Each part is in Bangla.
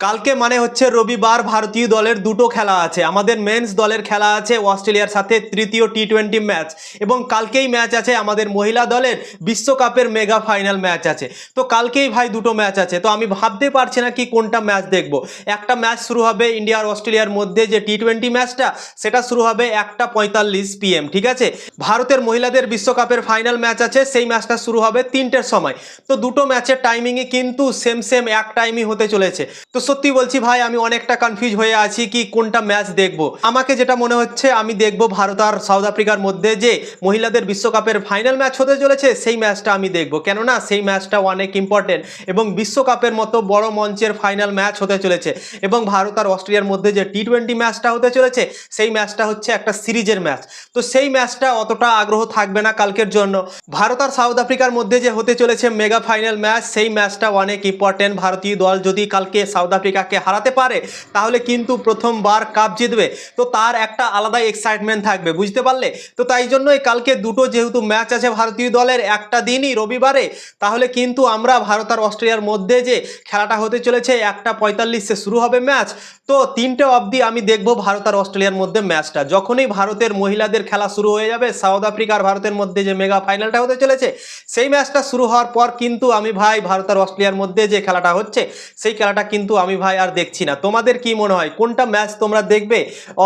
কালকে মানে হচ্ছে রবিবার ভারতীয় দলের দুটো খেলা আছে। আমাদের মেন্স দলের খেলা আছে অস্ট্রেলিয়ার সাথে তৃতীয় টি টোয়েন্টি ম্যাচ এবং কালকেই ম্যাচ আছে আমাদের মহিলা দলের বিশ্বকাপের মেগা ফাইনাল ম্যাচ আছে। তো কালকেই ভাই দুটো ম্যাচ আছে। তো আমি ভাবতে পারছি না কি কোনটা ম্যাচ দেখব। একটা ম্যাচ শুরু হবে ইন্ডিয়া আর অস্ট্রেলিয়ার মধ্যে যে টি টোয়েন্টি ম্যাচটা সেটা শুরু হবে একটা পঁয়তাল্লিশ পিএম ঠিক আছে? ভারতের মহিলাদের বিশ্বকাপের ফাইনাল ম্যাচ আছে, সেই ম্যাচটা শুরু হবে তিনটের সময়। তো দুটো ম্যাচের টাইমিংই কিন্তু সেম সেম এক টাইমই হতে চলেছে। তো সত্যি বলছি ভাই, আমি অনেকটা কনফিউজ হয়ে আছি কি কোনটা ম্যাচ দেখব। আমাকে যেটা মনে হচ্ছে, আমি দেখব ভারত আর সাউথ আফ্রিকার মধ্যে যে মহিলাদের বিশ্বকাপের ফাইনাল ম্যাচ হতে চলেছে, সেই ম্যাচটা আমি দেখব। কেননা, সেই ম্যাচটা অনেক ইম্পর্টেন্ট এবং বিশ্বকাপের মতো বড় মঞ্চের ফাইনাল ম্যাচ হতে চলেছে এবং ভারত আর অস্ট্রেলিয়ার মধ্যে যে টি টোয়েন্টি ম্যাচটা হতে চলেছে, সেই ম্যাচটা হচ্ছে একটা সিরিজের ম্যাচ তো সেই ম্যাচটা অতটা আগ্রহ থাকবে না কালকের জন্য। ভারত আর সাউথ আফ্রিকার মধ্যে যে হতে চলেছে মেগা ফাইনাল ম্যাচ সেই ম্যাচটা অনেক ইম্পর্টেন্ট ভারতীয় দল যদি কালকে সাউথ আফ্রিকাকে হারাতে পারে, তাহলে কিন্তু প্রথমবার কাপ জিতবে। তো তার একটা আলাদা এক্সাইটমেন্ট থাকবে, বুঝতে পারলে? তো তাই জন্যই কালকে দুটো যেহেতু ম্যাচ আছে ভারতীয় দলের, একটা দিনই রবিবারে, তাহলে কিন্তু আমরা ভারত আর অস্ট্রেলিয়ার মধ্যে যে খেলাটা হতে চলেছে, একটা পঁয়তাল্লিশে শুরু হবে ম্যাচ তো তিনটে অবধি আমি দেখব ভারত আর অস্ট্রেলিয়ার মধ্যে ম্যাচটা যখনই ভারতের মহিলাদের খেলা শুরু হয়ে যাবে, সাউথ আফ্রিকা আর ভারতের মধ্যে যে মেগা ফাইনালটা হতে চলেছে, সেই ম্যাচটা শুরু হওয়ার পর কিন্তু আমি ভাই, ভারত আর অস্ট্রেলিয়ার মধ্যে যে খেলাটা হচ্ছে, সেই খেলাটা কিন্তু আমি ভাই আর দেখছি না। তোমাদের কি মনে হয়, কোনটা ম্যাচ তোমরা দেখবে?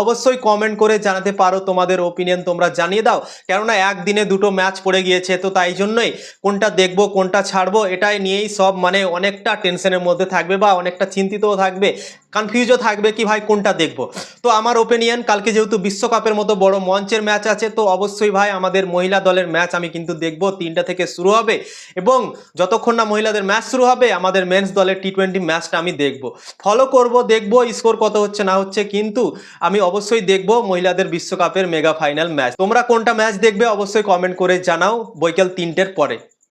অবশ্যই কমেন্ট করে জানাতে পারো, তোমাদের ওপিনিয়ন তোমরা জানিয়ে দাও। কেননা একদিনে দুটো ম্যাচ পড়ে গিয়েছে, তো তাই জন্যই কোনটা দেখব, কোনটা ছাড়বো, এটাই নিয়েই সব মানে অনেকটা টেনশনের মধ্যে থাকবে বা অনেকটা চিন্তিতও থাকবে। কনফিউজও থাকবে কি ভাই কোনটা দেখব? তো আমার ওপিনিয়ন কালকে যেহেতু বিশ্বকাপের মতো বড় মঞ্চের ম্যাচ আছে, তো অবশ্যই ভাই আমাদের মহিলা দলের ম্যাচ আমি কিন্তু দেখব। তিনটা থেকে শুরু হবে এবং যতক্ষণ না মহিলাদের ম্যাচ শুরু হবে, আমাদের মেন্স দলের টি টোয়েন্টি ম্যাচটা আমি দেখব। ফলো করব, দেখব স্কোর কত হচ্ছে না হচ্ছে, কিন্তু আমি অবশ্যই দেখব মহিলাদের বিশ্বকাপের মেগা ফাইনাল ম্যাচ তোমরা কোনটা ম্যাচ দেখবে, অবশ্যই কমেন্ট করে জানাও বৈকাল তিনটের পরে।